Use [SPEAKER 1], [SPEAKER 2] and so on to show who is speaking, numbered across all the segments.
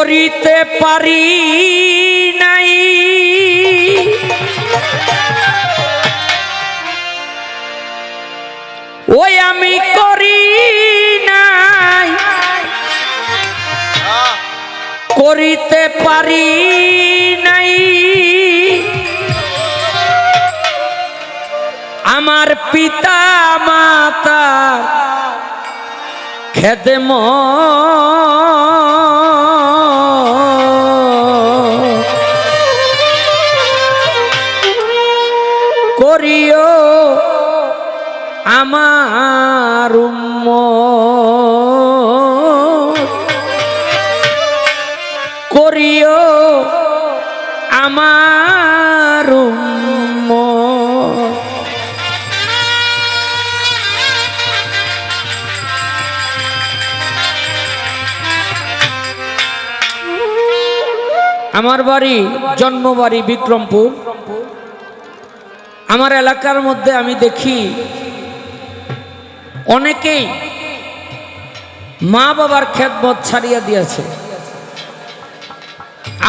[SPEAKER 1] করিতে পারি নাই। ওই আমি করি নাই। করিতে পারি নাই। আমার পিতা মাতা খেদম আমার করিও আমার আমার বাড়ি জন্মবাড়ি বিক্রমপুর। আমার এলাকার মধ্যে আমি দেখি অনেকেই মা বাবার খেদমত ছাড়িয়া দিয়েছে।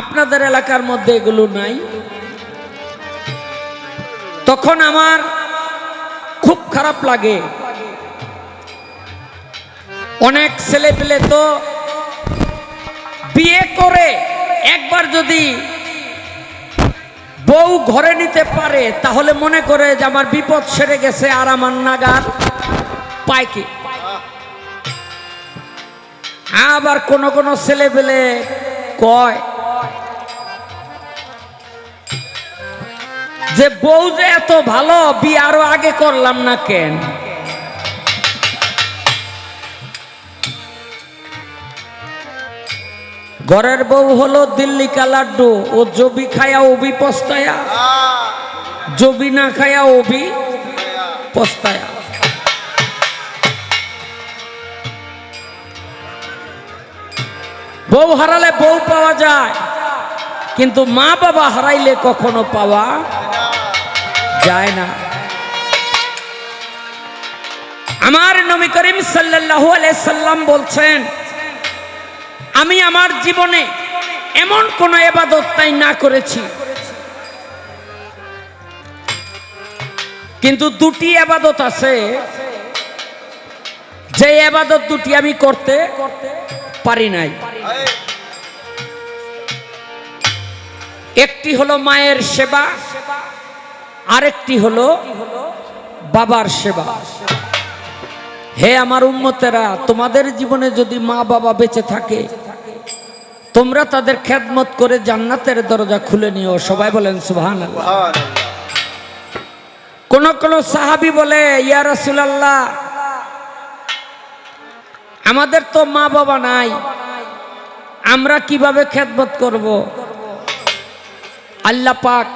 [SPEAKER 1] আপনাদের এলাকার মধ্যে এগুলো নাই। তখন আমার খুব খারাপ লাগে। অনেক ছেলে পেলে তো বিয়ে করে একবার যদি বউ ঘরে নিতে পারে, তাহলে মনে করে যে আমার বিপদ সেরে গেছে আর আমার নাগার পায় কি আবার কোন কোন ছেলে পেলে কয় যে বউ যে এত ভালো বিয়ে আরও আগে করলাম না কেন? ঘরের বউ হলো দিল্লি কা লাড্ডু ও জবি খায়া ওবি পস্তায়া। জবি না খায়া ওবি পস্তায়া। বউ হারালে বউ পাওয়া যায়, কিন্তু মা বাবা হারাইলে কখনো পাওয়া যায় না। আমার নবী করিম সাল্লাল্লাহু আলাইহি সাল্লাম বলছেন, আমি আমার জীবনে এমন কোন এবাদত তাই না করেছি। কিন্তু দুটি আবাদত আছে, যে আবাদত দুটি আমি করতে পারি নাই। একটি হলো মায়ের সেবা আরেকটি হলো বাবার সেবা। হে আমার উন্মতেরা তোমাদের জীবনে যদি মা বাবা বেঁচে থাকে তোমরা তাদের খেদমত করে জান্নাতের দরজা খুলে নিও। সবাই বলেন সুবহান কোন কোন সাহাবি বলে ইয়া রাসূলুল্লাহ আমাদের তো মা বাবা নাই আমরা কীভাবে খেদমত করব? আল্লাহ পাক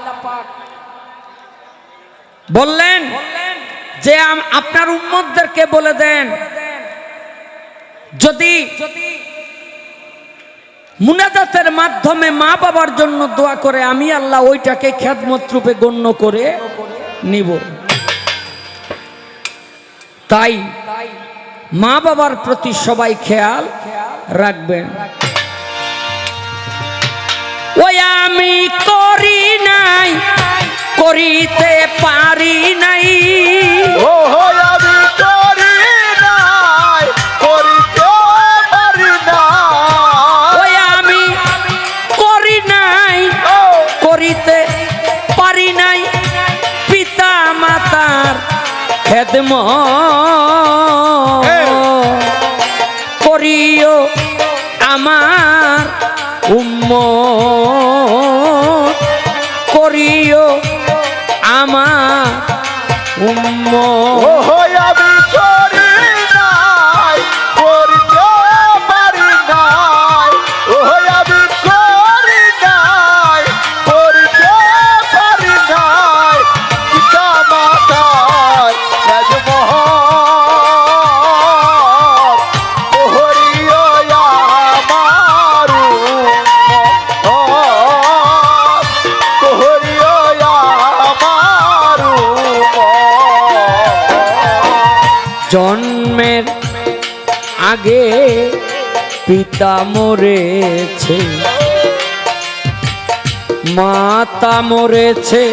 [SPEAKER 1] বললেন যে আপনার উম্মতদেরকে বলে দেন, যদি মুনাজাতের মাধ্যমে মা বাবার জন্য দোয়া করে, আমি আল্লাহ ওইটাকে খ্যাতমত রূপে গণ্য করে নিব। তাই মা বাবার প্রতি সবাই খেয়াল রাখবেন। ওই আমি করি নাই করিতে পারি নাই।
[SPEAKER 2] ও আমি করি নাই করিতে পারি না
[SPEAKER 1] ওই আমি করি নাই করিতে পারি নাই। পিতা মাতার খেদম করিও আমার আগে পিতা মরেছে। মাতা মরেছে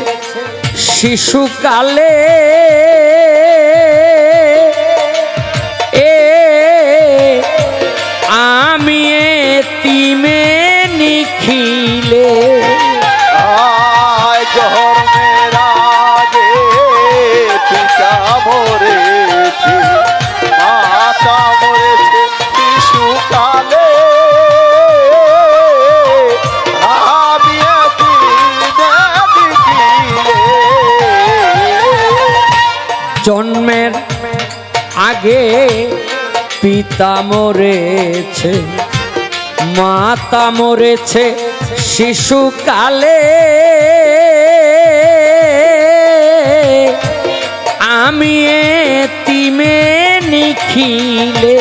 [SPEAKER 1] শিশুকালে
[SPEAKER 2] আগে পিতা মরেছে মাতা মরেছে শিশুকালে। আমি
[SPEAKER 1] তিমে নিখিলে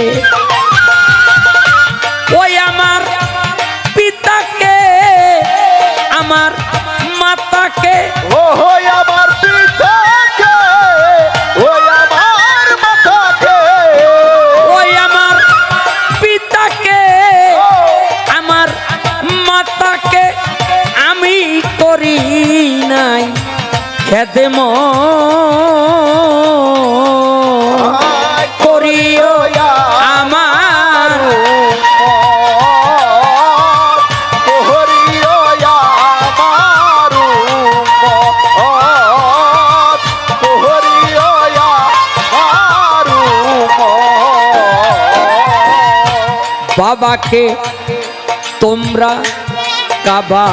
[SPEAKER 1] খেদেম করিও আমার বাবাকে তোমরা কাবা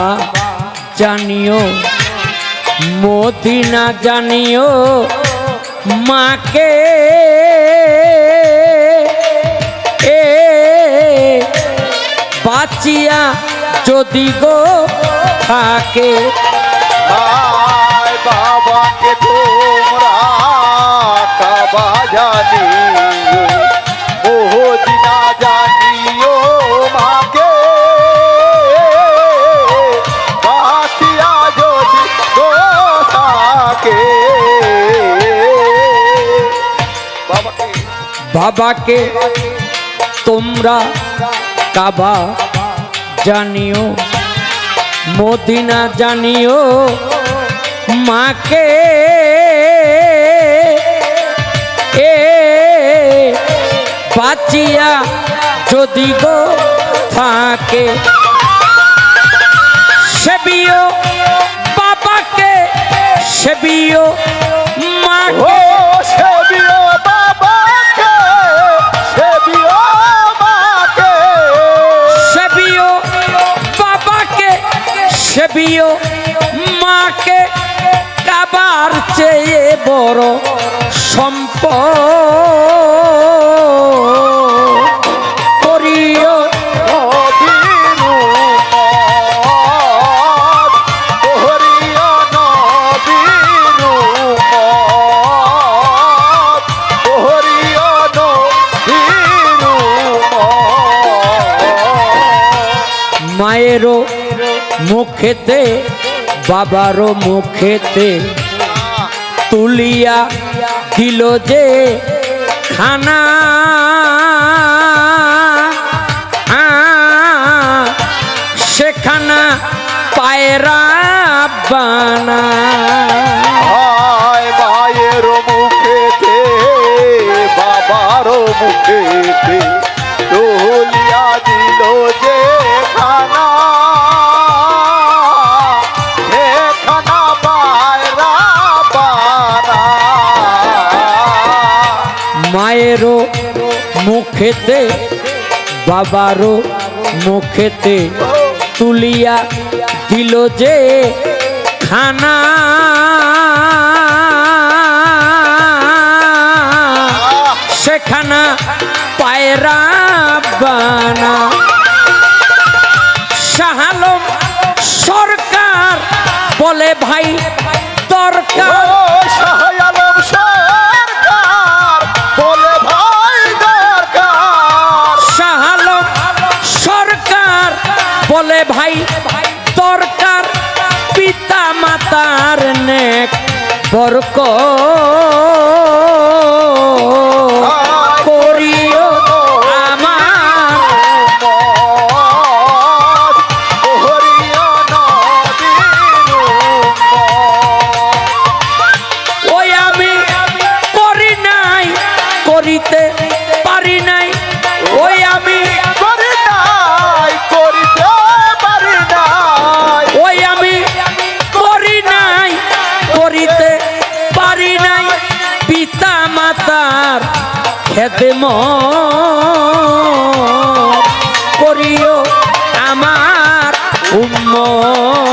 [SPEAKER 1] জানিও। মদিনা জানিও মাকে। এ বাঁচিয়া যদি গো থাকে।
[SPEAKER 2] বাবাকে তোমরা কাবা জানিও। বাবাকে
[SPEAKER 1] তোমরা কাবা জানিও, মদিনা জানিও, মাকে এ বাঁচিয়া যদি গো থাকে। সেবিও বাবাকে, সেবিও মাকে।
[SPEAKER 2] সেবিও বাবাকে। সেবিও
[SPEAKER 1] বাবাকে সেবিও মাকে কাবার চেয়ে বড় সম্পদ। মুখেতে বাবারও মুখেতে তুলিয়া দিল যে খানা। সেখানা পায়রা বানা। মায়েরও মুখেতে, বাবারও মুখেতে তুলিয়া দিল যে খানা। সেখানা পায়রা বানা। শাহালম সরকার বলে ভাই দরকার। তার নেক বরক। নাই পারি নাই। ওই আমি করি করিতে খেদমত করিও আমার উম্মত।